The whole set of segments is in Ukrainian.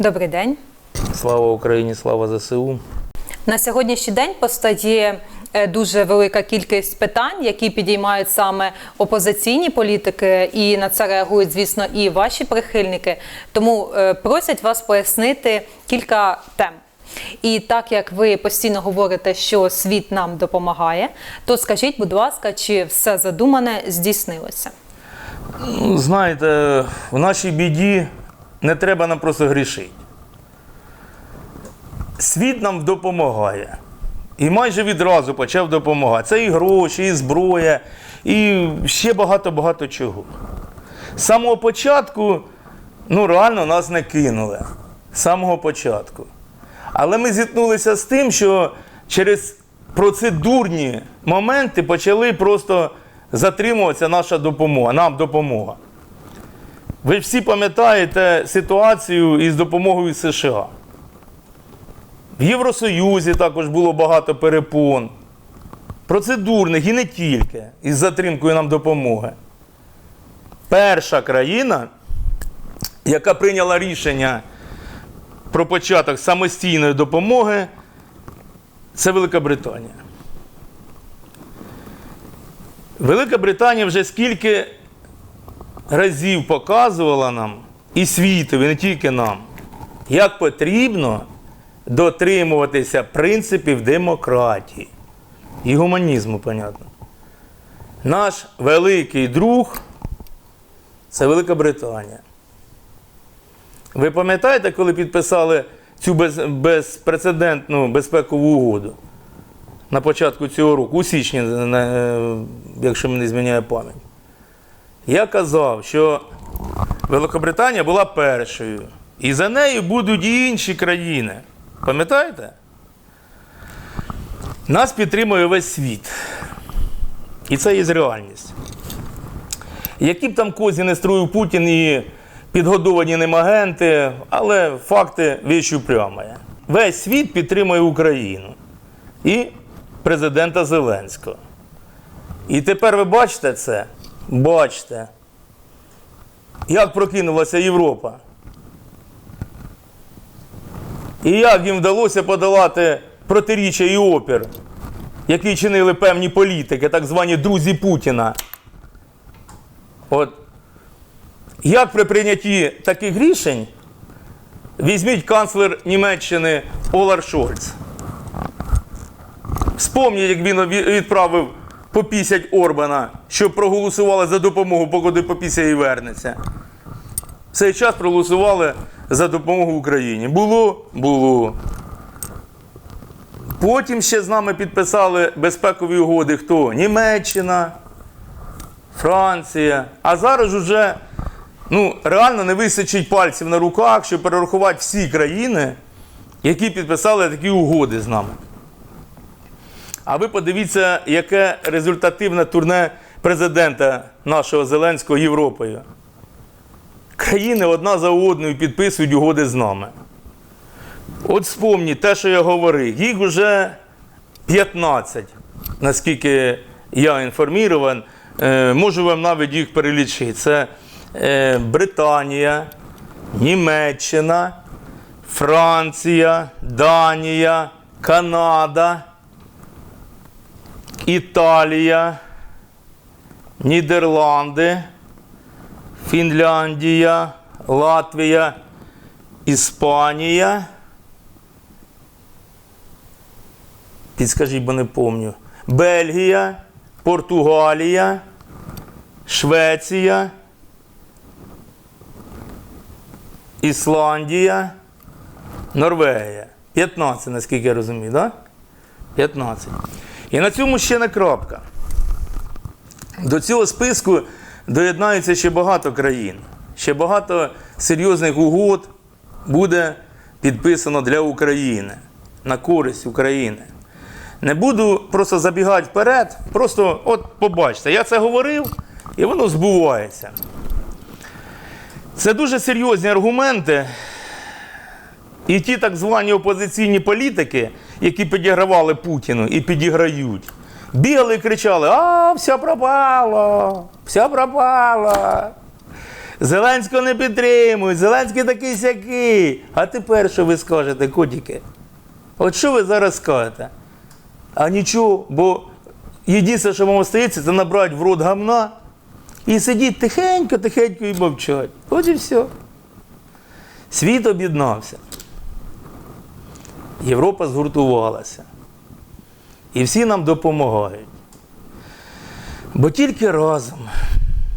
Добрий день. Слава Україні, слава ЗСУ. На сьогоднішній день постає е, дуже велика кількість питань, які підіймають саме опозиційні політики, і на це реагують, звісно, і ваші прихильники. Тому е, просять вас пояснити кілька тем. І так як ви постійно говорите, що світ нам допомагає, то скажіть, будь ласка, чи все задумане здійснилося? Знаєте, в нашій біді не треба нам просто грішити. Світ нам допомагає. І майже відразу почав допомагати. Це і гроші, і зброя, і ще багато-багато чого. З самого початку, ну, реально нас не кинули. З самого початку. Але ми зіткнулися з тим, що через процедурні моменти почали просто затримуватися наша допомога, нам допомога. Ви всі пам'ятаєте ситуацію із допомогою США. В Євросоюзі також було багато перепон. Процедурних і не тільки із затримкою нам допомоги. Перша країна, яка прийняла рішення про початок самостійної допомоги, це Велика Британія. Велика Британія вже скільки разів показувала нам і світові, не тільки нам, як потрібно дотримуватися принципів демократії і гуманізму, понятно. Наш великий друг це Велика Британія. Ви пам'ятаєте, коли підписали цю без, безпрецедентну безпекову угоду на початку цього року, у січні, е, якщо мені зміняє пам'ять? Я казав, що Великобританія була першою, і за нею будуть і інші країни. Пам'ятаєте? Нас підтримує весь світ. І це є реальність. Які б там козі не строїв Путін і підгодовані ним агенти, але факти віщу прямо. Весь світ підтримує Україну і президента Зеленського. І тепер ви бачите це? Бачите, як прокинулася Європа. І як їм вдалося подолати протиріччя і опір, який чинили певні політики, так звані друзі Путіна. От як при прийнятті таких рішень візьміть канцлер Німеччини Олар Шольц. Вспомніть, як він відправив по 50 Орбана, щоб проголосували за допомогу, поки по 50 і вернеться. Цей час проголосували за допомогу Україні. Було? Було. Потім ще з нами підписали безпекові угоди хто? Німеччина, Франція. А зараз уже ну, реально не висичить пальців на руках, щоб перерахувати всі країни, які підписали такі угоди з нами. А ви подивіться, яке результативне турне президента нашого Зеленського Європою. Країни одна за одною підписують угоди з нами. От вспомніть те, що я говорив, їх вже 15, наскільки я інформірований, Е, можу вам навіть їх перелічити. Це е, Британія, Німеччина, Франція, Данія, Канада, Італія, Нідерланди, Фінляндія, Латвія, Іспанія. Підскажіть, бо не пам'ятаю. Бельгія, Португалія, Швеція, Ісландія, Норвегія. 15, наскільки я розумію, так? Да? 15. І на цьому ще не крапка. До цього списку доєднаються ще багато країн. Ще багато серйозних угод буде підписано для України на користь України. Не буду просто забігати вперед, просто от побачите, я це говорив, і воно збувається. Це дуже серйозні аргументи. І ті так звані опозиційні політики, які підігравали Путіну і підіграють, бігали і кричали: А, все пропало, все пропало. Зеленського не підтримують, Зеленський такий сякий. А тепер що ви скажете, котики? От що ви зараз скажете? А нічого, бо єдине, що вам остається, це набрати в рот гамна і сидіти тихенько, тихенько і мовчать. От і все. Світ об'єднався. Європа згуртувалася. І всі нам допомагають. Бо тільки разом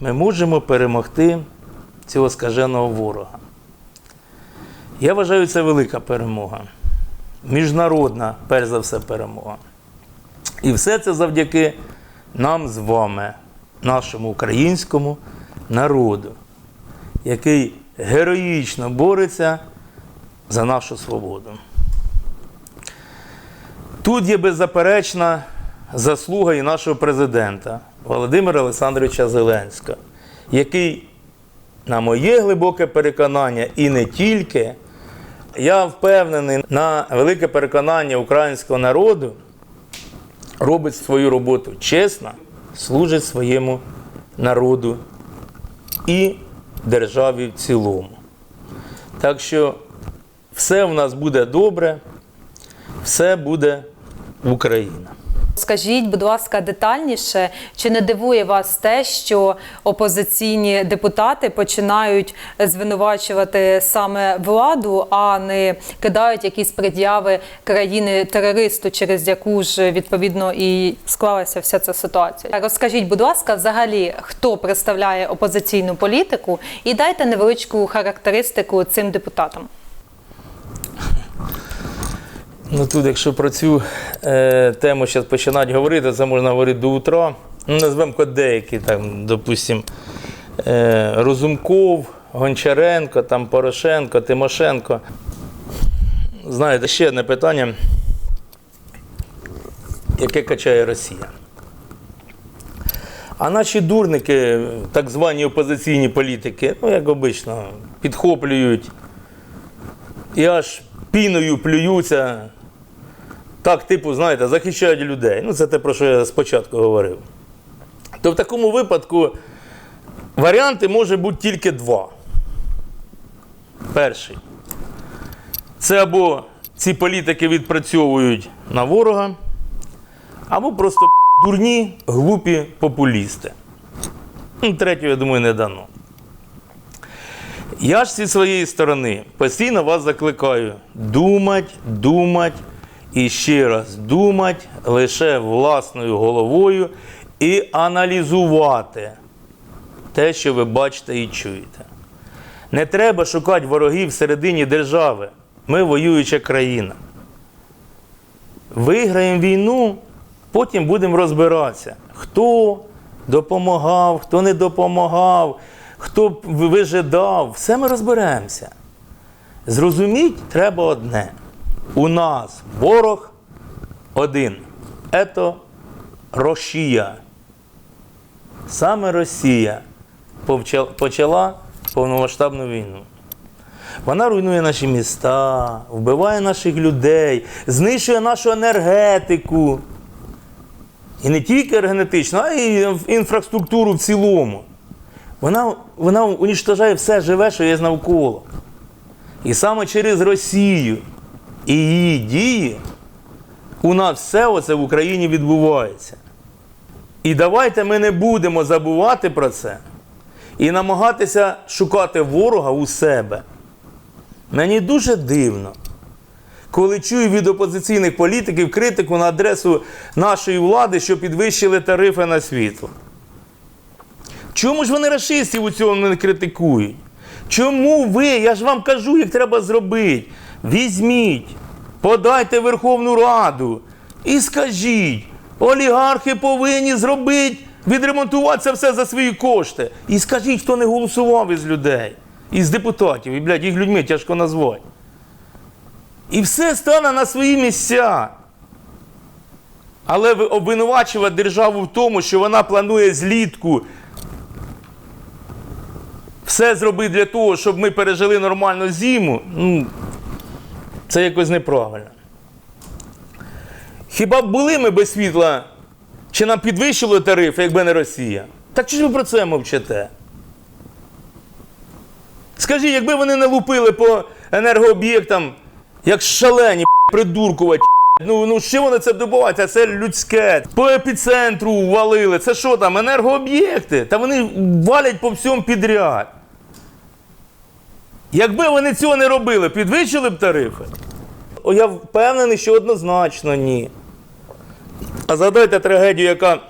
ми можемо перемогти цього скаженого ворога. Я вважаю, це велика перемога. Міжнародна, перш за все, перемога. І все це завдяки нам з вами, нашому українському народу, який героїчно бореться за нашу свободу. Тут є беззаперечна заслуга і нашого президента Володимира Олександровича Зеленського, який, на моє глибоке переконання, і не тільки, я впевнений на велике переконання українського народу, робить свою роботу чесно, служить своєму народу і державі в цілому. Так що все в нас буде добре, все буде Україна. Скажіть, будь ласка, детальніше, чи не дивує вас те, що опозиційні депутати починають звинувачувати саме владу, а не кидають якісь пред'яви країни терористу, через яку ж відповідно і склалася вся ця ситуація? Розкажіть, будь ласка, взагалі, хто представляє опозиційну політику, і дайте невеличку характеристику цим депутатам. Ну тут, якщо про цю е, тему зараз починати говорити, це можна говорити до утра. Ну, назвемо деякі, там, допустим, е, Розумков, Гончаренко, там, Порошенко, Тимошенко. Знаєте, ще одне питання, яке качає Росія. А наші дурники, так звані опозиційні політики, ну, як обично, підхоплюють і аж піною плюються. Так, типу, знаєте, захищають людей. Ну, це те, про що я спочатку говорив. То в такому випадку варіанти може бути тільки два. Перший. Це або ці політики відпрацьовують на ворога, або просто дурні, глупі популісти. Ну, Третього, я думаю, не дано. Я ж зі своєї сторони постійно вас закликаю думати, думати і ще раз думати лише власною головою і аналізувати те, що ви бачите і чуєте. Не треба шукати ворогів всередині держави. Ми воююча країна. Виграємо війну, потім будемо розбиратися, хто допомагав, хто не допомагав, хто вижидав. Все ми розберемося. Зрозуміть треба одне. У нас ворог один. Ето Росія. Саме Росія почала повномасштабну війну. Вона руйнує наші міста, вбиває наших людей, знищує нашу енергетику. І не тільки енергетичну, а й інфраструктуру в цілому. Вона, вона унічтожає все живе, що є навколо. І саме через Росію і її дії у нас все оце в Україні відбувається. І давайте ми не будемо забувати про це і намагатися шукати ворога у себе. Мені дуже дивно, коли чую від опозиційних політиків критику на адресу нашої влади, що підвищили тарифи на світло. Чому ж вони расистів у цьому не критикують? Чому ви, я ж вам кажу, як треба зробити. Візьміть, подайте Верховну Раду і скажіть, олігархи повинні зробити, відремонтувати це все за свої кошти. І скажіть, хто не голосував із людей, із депутатів, і, блядь, їх людьми тяжко назвати. І все стане на свої місця. Але ви обвинувачувати державу в тому, що вона планує злітку все зробити для того, щоб ми пережили нормальну зиму, ну, це якось неправильно. Хіба б були ми без світла, чи нам підвищили тарифи, якби не Росія? Так чи ж ви про це мовчите? Скажіть, якби вони не лупили по енергооб'єктам, як шалені придуркувати, ну, ну що вони це добувають? Це людське. По епіцентру валили. Це що там, енергооб'єкти? Та вони валять по всьому підряд. Якби вони цього не робили, підвищили б тарифи? Я впевнений, що однозначно ні. А згадайте трагедію, яка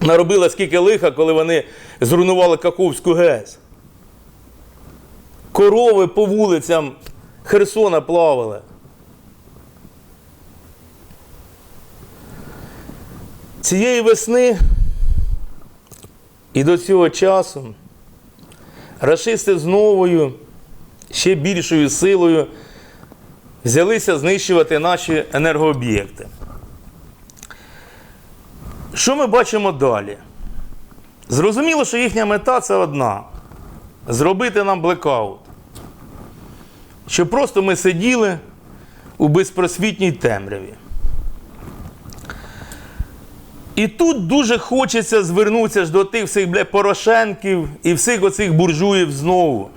наробила скільки лиха, коли вони зруйнували Каховську ГЕС. Корови по вулицям Херсона плавали. Цієї весни і до цього часу рашисти з новою, ще більшою силою взялися знищувати наші енергооб'єкти. Що ми бачимо далі? Зрозуміло, що їхня мета це одна зробити нам блекаут. Щоб просто ми сиділи у безпросвітній темряві. І тут дуже хочеться звернутися ж до тих всіх бля, Порошенків і всіх оцих буржуїв знову.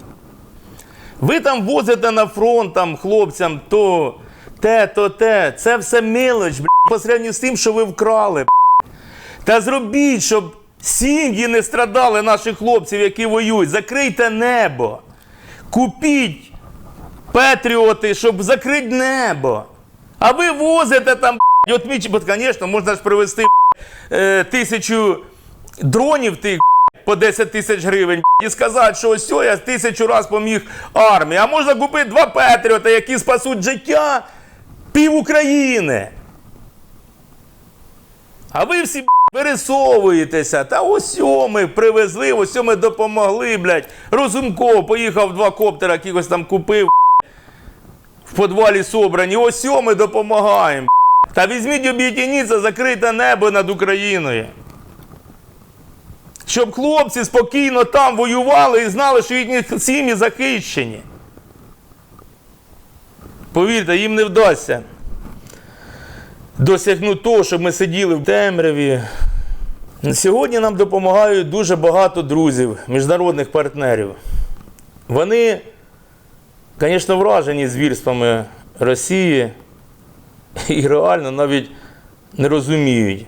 Ви там возите на фронт там, хлопцям то те, то те. Це все мелоч, бля, по сравненню з тим, що ви вкрали. Бля. Та зробіть, щоб сім'ї не страдали наших хлопців, які воюють. Закрийте небо. Купіть патріоти, щоб закрити небо. А ви возите там, б***ь, от звісно, можна ж привезти б***ь, е, тисячу дронів тих по 10 тисяч гривень і сказати, що ось я тисячу раз поміг армії. А можна купити два патріота, які спасуть життя пів України. А ви всі пересовуєтеся. Та ось ми привезли, ось ми допомогли, блядь. Розумков поїхав два коптера, якихось там купив. В подвалі собрані. Ось ми допомагаємо. Та візьміть об'єдніться, закрите небо над Україною. Щоб хлопці спокійно там воювали і знали, що їхні сім'ї захищені. Повірте, їм не вдасться досягнути того, щоб ми сиділи в темряві. Сьогодні нам допомагають дуже багато друзів, міжнародних партнерів. Вони, звісно, вражені звірствами Росії і реально навіть не розуміють,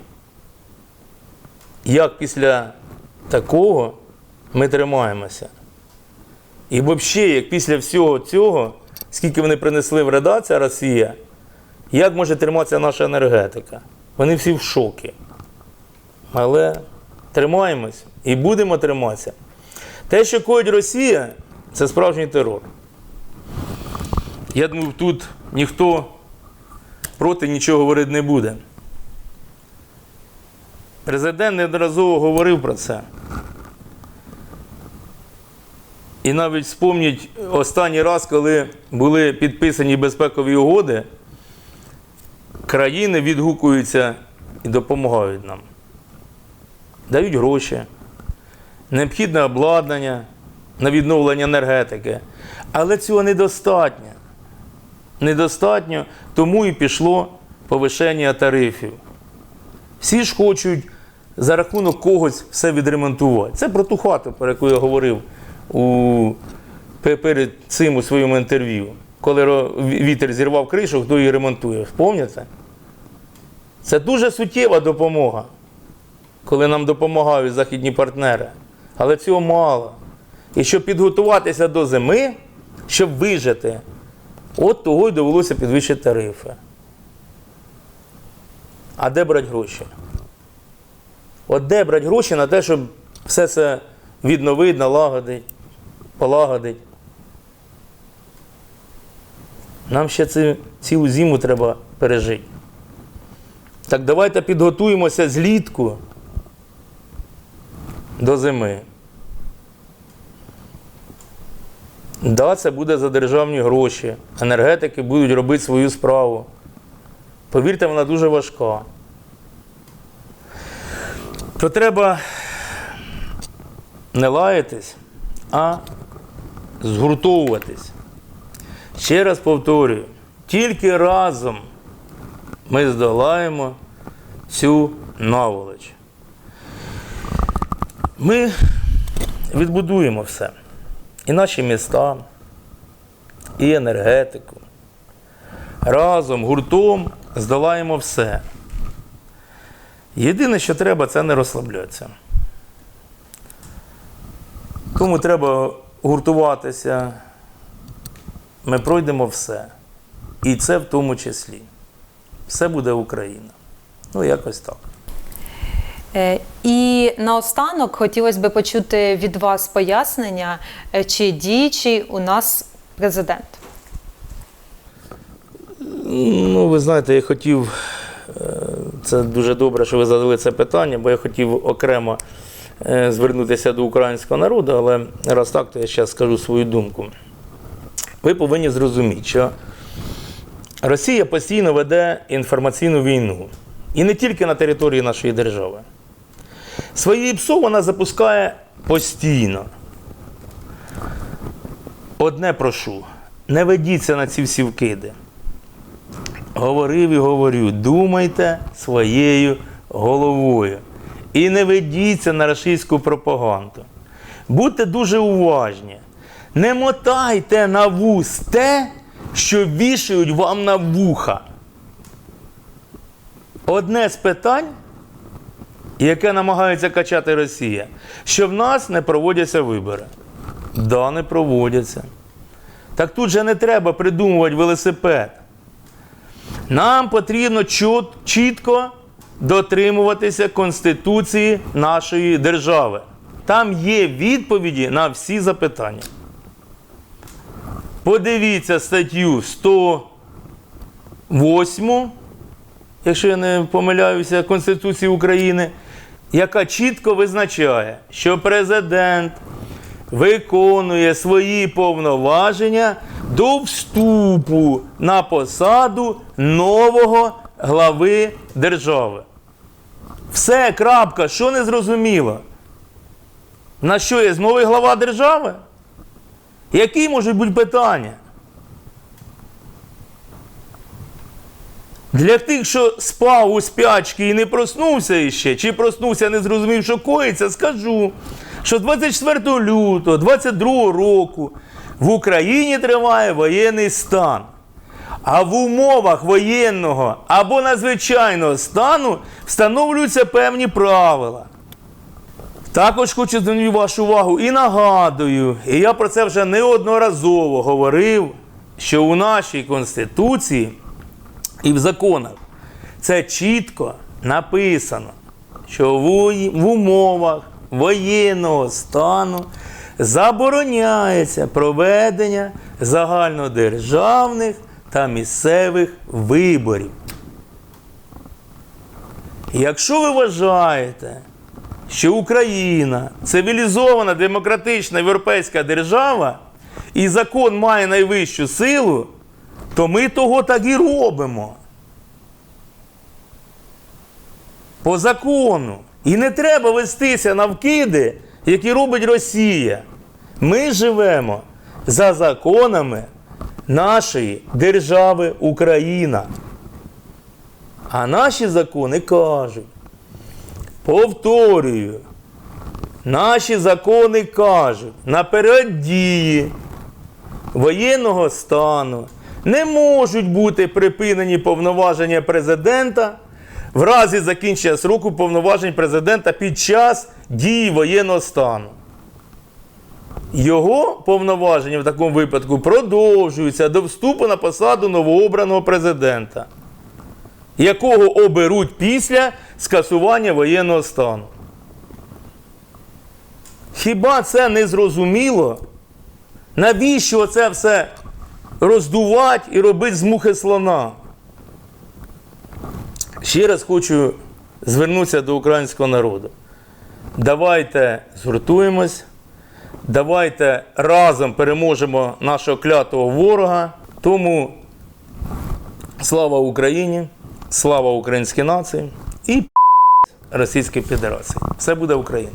як після такого ми тримаємося. І взагалі, як після всього цього, скільки вони принесли вреда, ця Росія, як може триматися наша енергетика? Вони всі в шокі. Але тримаємось і будемо триматися. Те, що коїть Росія, це справжній терор. Я думаю, тут ніхто проти нічого говорити не буде. Президент неодноразово говорив про це. І навіть вспомніть останній раз, коли були підписані безпекові угоди, країни відгукуються і допомагають нам. Дають гроші, необхідне обладнання на відновлення енергетики. Але цього недостатньо. Недостатньо, тому і пішло повишення тарифів. Всі ж хочуть за рахунок когось все відремонтувати. Це про ту хату, про яку я говорив у, перед цим у своєму інтерв'ю. Коли вітер зірвав кришу, хто її ремонтує. Пам'ятаєте? Це дуже суттєва допомога, коли нам допомагають західні партнери. Але цього мало. І щоб підготуватися до зими, щоб вижити, от того й довелося підвищити тарифи. А де брати гроші? От де брати гроші на те, щоб все це відновити, налагодити, полагодити? Нам ще цю, цілу зиму треба пережити. Так давайте підготуємося злітку до зими. Да, це буде за державні гроші. Енергетики будуть робити свою справу. Повірте, вона дуже важка. То треба не лаятись, а згуртовуватись. Ще раз повторюю, тільки разом ми здолаємо цю наволоч. Ми відбудуємо все. і наші міста, і енергетику. Разом, гуртом здолаємо все. Єдине, що треба, це не розслаблятися. Тому треба гуртуватися. Ми пройдемо все. І це в тому числі. Все буде Україна. Ну, якось так. Е, І наостанок хотілося б почути від вас пояснення, е, чи діючий у нас президент. Ну, ви знаєте, я хотів. Це дуже добре, що ви задали це питання, бо я хотів окремо е, звернутися до українського народу, але раз так, то я зараз скажу свою думку. Ви повинні зрозуміти, що Росія постійно веде інформаційну війну. І не тільки на території нашої держави. Свої ПСО вона запускає постійно. Одне прошу: не ведіться на ці всі вкиди. Говорив і говорю, думайте своєю головою. І не ведіться на російську пропаганду. Будьте дуже уважні. Не мотайте на вуз те, що вішають вам на вуха. Одне з питань, яке намагається качати Росія, що в нас не проводяться вибори. Да, не проводяться. Так тут же не треба придумувати велосипед. Нам потрібно чіт- чітко дотримуватися Конституції нашої держави. Там є відповіді на всі запитання. Подивіться статтю 108, якщо я не помиляюся, Конституції України, яка чітко визначає, що президент виконує свої повноваження до вступу на посаду нового глави держави. Все, крапка, що не зрозуміло? На що є новий глава держави? Які можуть бути питання? Для тих, що спав у спячки і не проснувся іще, чи проснувся, не зрозумів, що коїться, скажу, що 24 лютого 22 року в Україні триває воєнний стан. А в умовах воєнного або надзвичайного стану встановлюються певні правила. Також хочу звернути вашу увагу і нагадую, і я про це вже неодноразово говорив, що у нашій Конституції і в законах це чітко написано, що в, умовах воєнного стану забороняється проведення загальнодержавних та місцевих виборів. Якщо ви вважаєте, що Україна цивілізована демократична європейська держава і закон має найвищу силу, то ми того так і робимо. По закону. І не треба вестися на вкиди, які робить Росія. Ми живемо за законами нашої держави Україна. А наші закони кажуть, повторюю, наші закони кажуть, наперед дії воєнного стану не можуть бути припинені повноваження президента в разі закінчення сроку повноважень президента під час дії воєнного стану. Його повноваження в такому випадку продовжуються до вступу на посаду новообраного президента, якого оберуть після скасування воєнного стану. Хіба це не зрозуміло? Навіщо це все роздувати і робити з мухи слона? Ще раз хочу звернутися до українського народу. Давайте згуртуємось, давайте разом переможемо нашого клятого ворога. Тому слава Україні, слава українській нації і Російській Федерації. Все буде Україна.